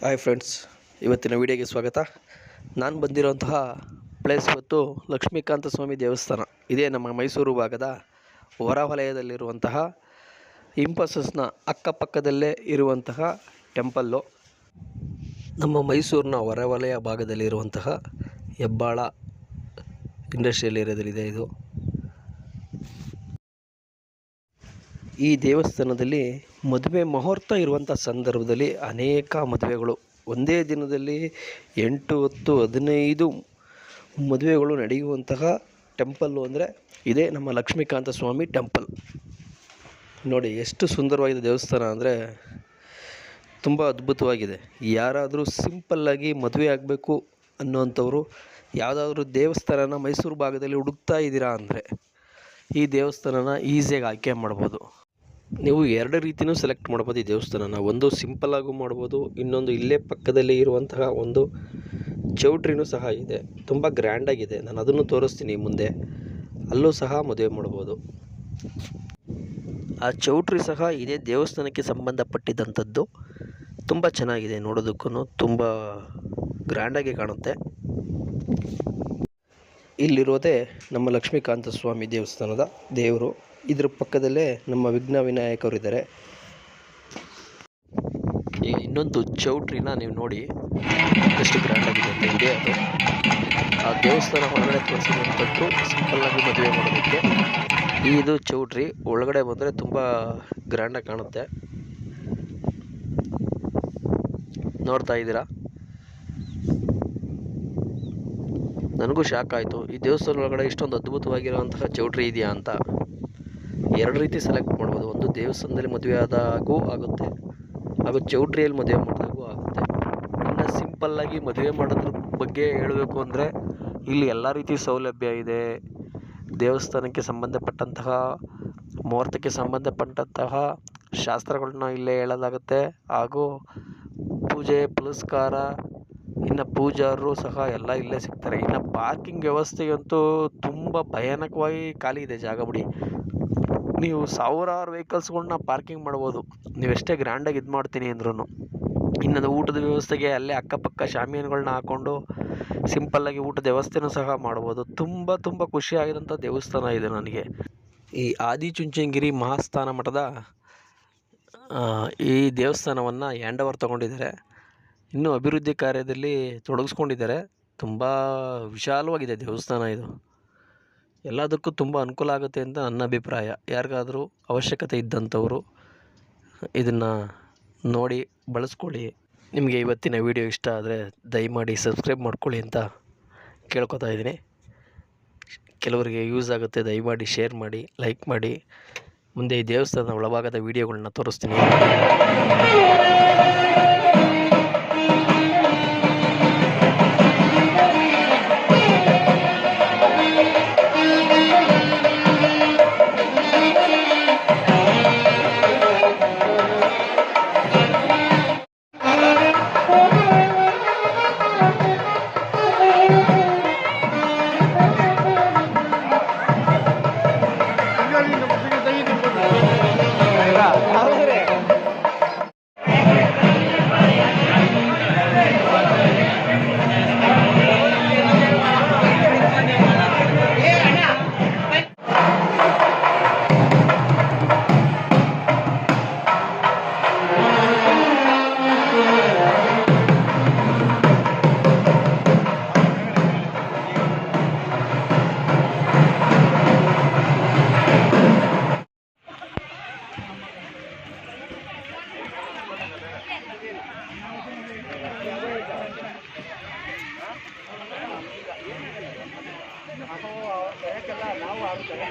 Hi friends ಇವತ್ತಿನ ವಿಡಿಯೋಗೆ ಸ್ವಾಗತ. ನಾನು ಬಂದಿರೋಂತಹ ಪ್ಲೇಸ್ ಇವತ್ತು ಲಕ್ಷ್ಮೀಕಾಂತ ಸ್ವಾಮಿ ದೇವಸ್ಥಾನ. ಇದೇ ನಮ್ಮ ಮೈಸೂರು ಭಾಗದ ಹೊರವಲಯದಲ್ಲಿರುವಂತಹ ಇಂಪಸಸ್ನ ಅಕ್ಕಪಕ್ಕದಲ್ಲೇ ಇರುವಂತಹ ಟೆಂಪಲ್ಲು ನಮ್ಮ ಮೈಸೂರಿನ ಹೊರವಲಯ ಭಾಗದಲ್ಲಿರುವಂತಹ ಹೆಬ್ಬಾಳ ಇಂಡಸ್ಟ್ರಿಯಲ್ ಏರಿಯಾದಲ್ಲಿದೆ ಇದು. ಈ ದೇವಸ್ಥಾನದಲ್ಲಿ ಮದುವೆ ಮುಹೂರ್ತ ಇರುವಂಥ ಸಂದರ್ಭದಲ್ಲಿ ಅನೇಕ ಮದುವೆಗಳು. ಒಂದೇ ದಿನದಲ್ಲಿ ಎಂಟು, ಹತ್ತು, ಹದಿನೈದು ಮದುವೆಗಳು ನಡೆಯುವಂತಹ ಟೆಂಪಲ್ಲು ಅಂದರೆ ಇದೇ ನಮ್ಮ ಲಕ್ಷ್ಮೀಕಾಂತ ಸ್ವಾಮಿ ಟೆಂಪಲ್. ನೋಡಿ, ಎಷ್ಟು ಸುಂದರವಾಗಿದೆ ದೇವಸ್ಥಾನ ಅಂದರೆ ತುಂಬ ಅದ್ಭುತವಾಗಿದೆ. ಯಾರಾದರೂ ಸಿಂಪಲ್ಲಾಗಿ ಮದುವೆ ಆಗಬೇಕು ಅನ್ನೋವಂಥವ್ರು ಯಾವುದಾದ್ರೂ ದೇವಸ್ಥಾನನ ಮೈಸೂರು ಭಾಗದಲ್ಲಿ ಹುಡುಕ್ತಾ ಇದ್ದೀರಾ ಅಂದರೆ ಈ ದೇವಸ್ಥಾನನ ಈಸಿಯಾಗಿ ಆಯ್ಕೆ ಮಾಡ್ಬೋದು. ನೀವು ಎರಡು ರೀತಿಯೂ ಸೆಲೆಕ್ಟ್ ಮಾಡ್ಬೋದು ಈ ದೇವಸ್ಥಾನನ. ಒಂದು ಸಿಂಪಲ್ಲಾಗೂ ಮಾಡ್ಬೋದು, ಇನ್ನೊಂದು ಇಲ್ಲೇ ಪಕ್ಕದಲ್ಲಿ ಇರುವಂತಹ ಒಂದು ಚೌಟ್ರಿನೂ ಸಹ ಇದೆ. ತುಂಬ ಗ್ರ್ಯಾಂಡಾಗಿದೆ ನಾನು ಅದನ್ನು ತೋರಿಸ್ತೀನಿ ಮುಂದೆ. ಅಲ್ಲೂ ಸಹ ಮದುವೆ ಮಾಡ್ಬೋದು. ಆ ಚೌಟ್ರಿ ಸಹ ಇದೇ ದೇವಸ್ಥಾನಕ್ಕೆ ಸಂಬಂಧಪಟ್ಟಿದ್ದಂಥದ್ದು ತುಂಬ ಚೆನ್ನಾಗಿದೆ ನೋಡೋದಕ್ಕೂ ತುಂಬ ಗ್ರ್ಯಾಂಡಾಗಿ ಕಾಣುತ್ತೆ. ಇಲ್ಲಿರೋದೇ ನಮ್ಮ ಲಕ್ಷ್ಮೀಕಾಂತ ಸ್ವಾಮಿ ದೇವಸ್ಥಾನದ ದೇವರು. ಇದ್ರ ಪಕ್ಕದಲ್ಲೇ ನಮ್ಮ ವಿಘ್ನ ವಿನಾಯಕರು ಈ ಇನ್ನೊಂದು ಚೌಟ್ರಿನ ನೀವು ನೋಡಿ ಎಷ್ಟು ಗ್ರ್ಯಾಂಡಾಗಿದೆ ಅಂತ ಇದೆ ಅದು. ಆ ದೇವಸ್ಥಾನ ಹೊರಗಡೆ ಸಿಂಪಲ್ ಸಿಂಪಲ್ಲಾಗಿ ಮದುವೆ ಮಾಡೋದಕ್ಕೆ. ಇದು ಚೌಟ್ರಿ, ಒಳಗಡೆ ಬಂದರೆ ತುಂಬ ಗ್ರ್ಯಾಂಡಾಗಿ ಕಾಣುತ್ತೆ. ನೋಡ್ತಾ ಇದ್ದೀರಾ? ನನಗೂ ಶಾಕ್ ಆಯಿತು. ಈ ದೇವಸ್ಥಾನ ಒಳಗಡೆ ಇಷ್ಟೊಂದು ಅದ್ಭುತವಾಗಿರುವಂತಹ ಚೌಟ್ರಿ ಇದೆಯಾ ಅಂತ. ಎರಡು ರೀತಿ ಸೆಲೆಕ್ಟ್ ಮಾಡ್ಬೋದು. ಒಂದು ದೇವಸ್ಥಾನದಲ್ಲಿ ಮದುವೆ ಆದಾಗೂ ಆಗುತ್ತೆ, ಹಾಗೂ ಚೌಟ್ರಿಯಲ್ಲಿ ಮದುವೆ ಮಾಡಿದಾಗೂ ಆಗುತ್ತೆ. ಇನ್ನು ಸಿಂಪಲ್ಲಾಗಿ ಮದುವೆ ಮಾಡೋದ್ರ ಬಗ್ಗೆ ಹೇಳಬೇಕು ಅಂದರೆ, ಇಲ್ಲಿ ಎಲ್ಲ ರೀತಿ ಸೌಲಭ್ಯ ಇದೆ. ದೇವಸ್ಥಾನಕ್ಕೆ ಸಂಬಂಧಪಟ್ಟಂತಹ, ಮುಹೂರ್ತಕ್ಕೆ ಸಂಬಂಧಪಟ್ಟಂತಹ ಶಾಸ್ತ್ರಗಳನ್ನ ಇಲ್ಲೇ ಹೇಳಲಾಗುತ್ತೆ ಹಾಗೂ ಪೂಜೆ ಪುರಸ್ಕಾರ ಇನ್ನು ಪೂಜಾರರು ಸಹ ಎಲ್ಲ ಇಲ್ಲೇ ಸಿಗ್ತಾರೆ. ಇನ್ನು ಪಾರ್ಕಿಂಗ್ ವ್ಯವಸ್ಥೆಗಂತೂ ತುಂಬ ಭಯಾನಕವಾಗಿ ಖಾಲಿ ಇದೆ ಜಾಗ ಬಿಡಿ ನೀವು ಸಾವಿರಾರು ವೆಹಿಕಲ್ಸ್ಗಳ್ನ ಪಾರ್ಕಿಂಗ್ ಮಾಡ್ಬೋದು. ನೀವೆಷ್ಟೇ ಗ್ರ್ಯಾಂಡಾಗಿ ಇದು ಮಾಡ್ತೀನಿ ಅಂದ್ರೂ ಇನ್ನೊಂದು ಊಟದ ವ್ಯವಸ್ಥೆಗೆ ಅಲ್ಲೇ ಅಕ್ಕಪಕ್ಕ ಶಾಮಿಯಾನಗಳ್ನ ಹಾಕ್ಕೊಂಡು ಸಿಂಪಲ್ಲಾಗಿ ಊಟದ ವ್ಯವಸ್ಥೆನೂ ಸಹ ಮಾಡ್ಬೋದು. ತುಂಬ ತುಂಬ ಖುಷಿಯಾಗಿದಂಥ ದೇವಸ್ಥಾನ ಇದೆ ನನಗೆ. ಈ ಆದಿಚುಂಚನಗಿರಿ ಮಹಾಸ್ಥಾನ ಮಠದ ಈ ದೇವಸ್ಥಾನವನ್ನು ಹ್ಯಾಂಡ್ ಓವರ್ ತೊಗೊಂಡಿದ್ದಾರೆ. ಇನ್ನೂ ಅಭಿವೃದ್ಧಿ ಕಾರ್ಯದಲ್ಲಿ ತೊಡಗಿಸ್ಕೊಂಡಿದ್ದಾರೆ. ತುಂಬ ವಿಶಾಲವಾಗಿದೆ ದೇವಸ್ಥಾನ ಇದು. ಎಲ್ಲದಕ್ಕೂ ತುಂಬ ಅನುಕೂಲ ಆಗುತ್ತೆ ಅಂತ ನನ್ನ ಅಭಿಪ್ರಾಯ. ಯಾರಿಗಾದರೂ ಅವಶ್ಯಕತೆ ಇದ್ದಂಥವರು ಇದನ್ನು ನೋಡಿ ಬಳಸ್ಕೊಳ್ಳಿ. ನಿಮಗೆ ಇವತ್ತಿನ ವಿಡಿಯೋ ಇಷ್ಟ ಆದರೆ ದಯಮಾಡಿ ಸಬ್ಸ್ಕ್ರೈಬ್ ಮಾಡ್ಕೊಳ್ಳಿ ಅಂತ ಕೇಳ್ಕೊತಾ ಇದ್ದೀನಿ. ಕೆಲವರಿಗೆ ಯೂಸ್ ಆಗುತ್ತೆ, ದಯಮಾಡಿ ಶೇರ್ ಮಾಡಿ, ಲೈಕ್ ಮಾಡಿ. ಮುಂದೆ ಈ ದೇವಸ್ಥಾನದ ಒಳಭಾಗದ ವೀಡಿಯೋಗಳನ್ನ ತೋರಿಸ್ತೀನಿ. ನಾವು ಬೆಳಕೆಲ್ಲ ನಾವು ಆಡ್ತಾರೆ